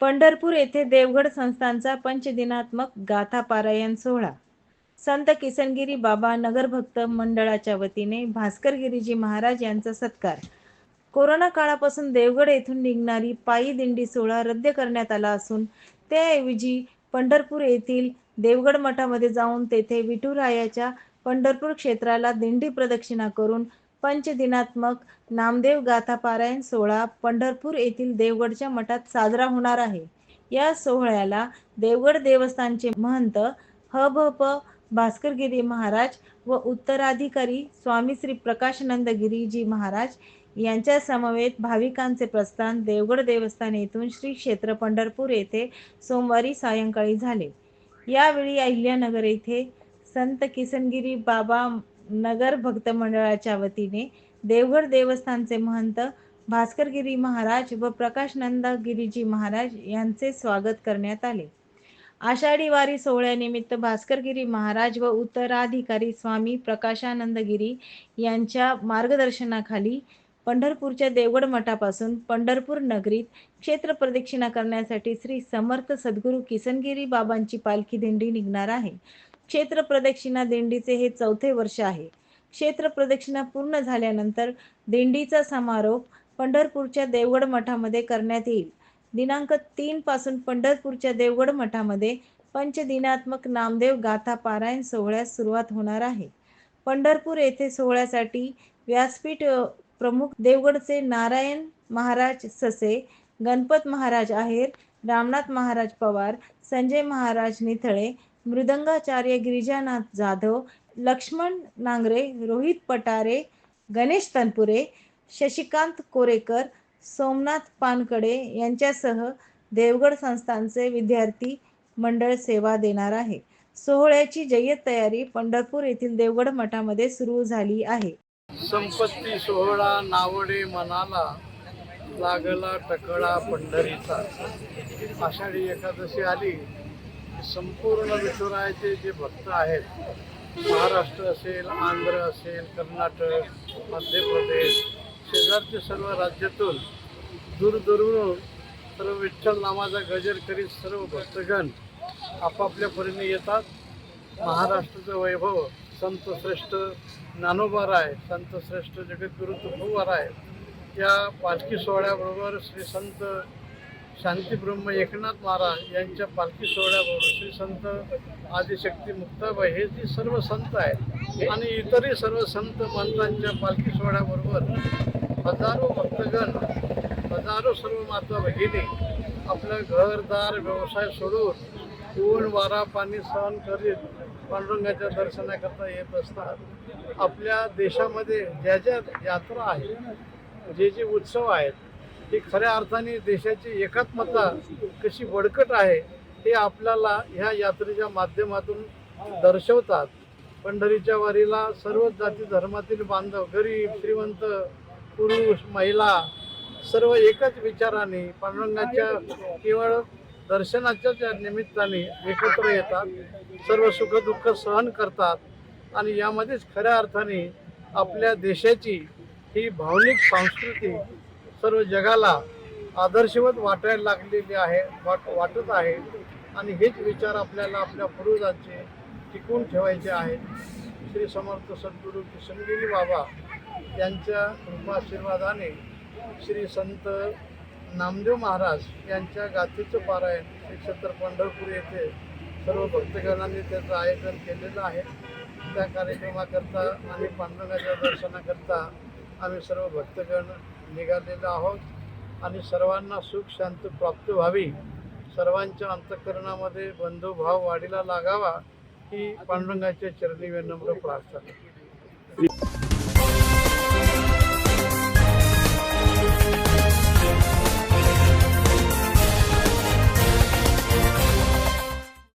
पंढरपूर येथे देवगड संस्थांचा पंचदिनात्मक गाथा पारायण सोहळा. संत किसनगिरी बाबा नगरभक्त मंडळाच्या वतीने भास्कर गिरीजी महाराज यांचा सत्कार. कोरोना काळापासून देवगड येथून निघणारी पायी दिंडी सोहळा रद्द करण्यात आला असून त्याऐवजी पंढरपूर येथील देवगड मठामध्ये जाऊन तेथे विठुरायाच्या पंढरपूर क्षेत्राला दिंडी प्रदक्षिणा करून पंचदिनात्मक नामदेव गाथापारायण सोहळा पंढरपूर येथील देवगडच्या मठात साजरा होणार आहे. या सोहळ्याला देवगड देवस्थानचे महंत ह भ प भास्करगिरी महाराज व उत्तराधिकारी स्वामी श्री प्रकाशनंद गिरीजी महाराज यांच्या समवेत भाविकांचे प्रस्थान देवगड देवस्थान येथून श्री क्षेत्र पंढरपूर येथे सोमवारी सायंकाळी झाले. यावेळी अहिल्यानगर येथे संत किसनगिरी बाबा नगर भक्त मंडळाच्या वतीने देवगड देवस्थानचे महंत भास्करगिरी महाराज व प्रकाशनंद गिरीजी महाराज यांचे स्वागत करण्यात आले. आषाढी वारी सोहळ्यानिमित्त भास्करगिरी महाराज व उत्तराधिकारी स्वामी प्रकाशानंद गिरी यांच्या मार्गदर्शनाखाली पंढरपूरच्या देवगड मठापासून पंढरपूर नगरीत क्षेत्र प्रदक्षिणा करण्यासाठी श्री समर्थ सद्गुरू किसनगिरी बाबांची पालखी दिंडी निघणार आहे. क्षेत्र प्रदक्षिणा दिंडीचे हे चौथे वर्ष आहे. क्षेत्र प्रदक्षिणा पूर्ण झाल्यानंतर दिंडीचा समारोप पंढरपूरच्या देवगड मठामध्ये करण्यात येईल. दिनांक तीन पासून पंढरपूरच्या देवगड मठामध्ये पंचदिनात्मक नामदेव गाथा पारायण सोहळ्यास सुरुवात होणार आहे. पंढरपूर येथे सोहळ्यासाठी व्यासपीठ प्रमुख देवगडचे नारायण महाराज ससे गणपत महाराज आहेर रामनाथ महाराज पवार संजय महाराज निथळे मृदंगाचार्य गिरिजानाथ जाधव लक्ष्मण नांगरे रोहित पटारे गणेश तनपुरे शशिकांत कोरेकर सोमनाथ पानकडे यांच्यासह देवगड संस्थांचे विद्यार्थी मंडळ सेवा देणार आहे. सोहळ्याची जय्यत तयारी पंढरपूर येथील देवगड मठामध्ये सुरू झाली आहे. संपत्ती सोहळा नावडे मनाला लागला टकळा पंढरीचा. आषाढी एकादशी आली संपूर्ण विठुरायाचे जे भक्त आहेत महाराष्ट्र असेल आंध्र असेल कर्नाटक मध्य प्रदेश शेजारचे सर्व राज्यातून दूरदूरून सर्व विठ्ठल नामाचा गजर करीत सर्व भक्तगण आपापल्या परीने येतात. महाराष्ट्राचं वैभव संत श्रेष्ठ ज्ञानोबाराय संत श्रेष्ठ जगद्गुरु तुकोबाराय या पालखी सोहळ्याबरोबर श्री संत शांतीब्रह्म एकनाथ महाराज यांच्या पालखी सोहळ्याबरोबर श्री संत आदिशक्ती मुक्ताबाई हे जे सर्व संत आहेत आणि इतरही सर्व संत मंतांच्या पालखी सोहळ्याबरोबर हजारो भक्तगण हजारो सर्व माता भगिनी आपलं घरदार व्यवसाय सोडून ऊन वारा पाणी सहन करीत पांडुरंगाच्या दर्शनाकरता येत असतात. आपल्या देशामध्ये ज्या ज्या यात्रा आहेत जे जे उत्सव आहेत ही खऱ्या अर्थाने देशाची एकात्मता कशी बळकट आहे हे आपल्याला ह्या यात्रेच्या माध्यमातून दर्शवतात. पंढरीच्या वारीला सर्वच जाती धर्मातील बांधव गरीब श्रीमंत पुरुष महिला सर्व एकच विचाराने पांडुरंगाच्या केवळ दर्शनाच्याच या निमित्ताने एकत्र येतात. सर्व सुखदुःख सहन करतात आणि यामध्येच खऱ्या अर्थाने आपल्या देशाची ही भावनिक संस्कृती सर्व जगाला आदर्शवत वाटायला लागलेली आहे वाट वाटत आहे. आणि हेच विचार आपल्याला आपल्या पूर्वजांचे टिकवून ठेवायचे आहेत. श्री समर्थ सद्गुरू किशनगिरी बाबा यांच्या कृपाशीर्वादाने श्री संत नामदेव महाराज यांच्या गाथेचं पारायण श्री क्षेत्र पंढरपूर येथे सर्व भक्तगणांनी त्याचं आयोजन केलेलं आहे. त्या कार्यक्रमाकरता आणि पांडुरंगाच्या दर्शनाकरता आम्ही सर्व भक्तगण निघालेलो आहोत. आणि सर्वांना सुख शांत प्राप्त व्हावी. सर्वांच्या अंतःकरणामध्ये बंधुभाव वाढीला लागावा ही पांडुरंगाच्या चरणी विनम्र प्रार्थना.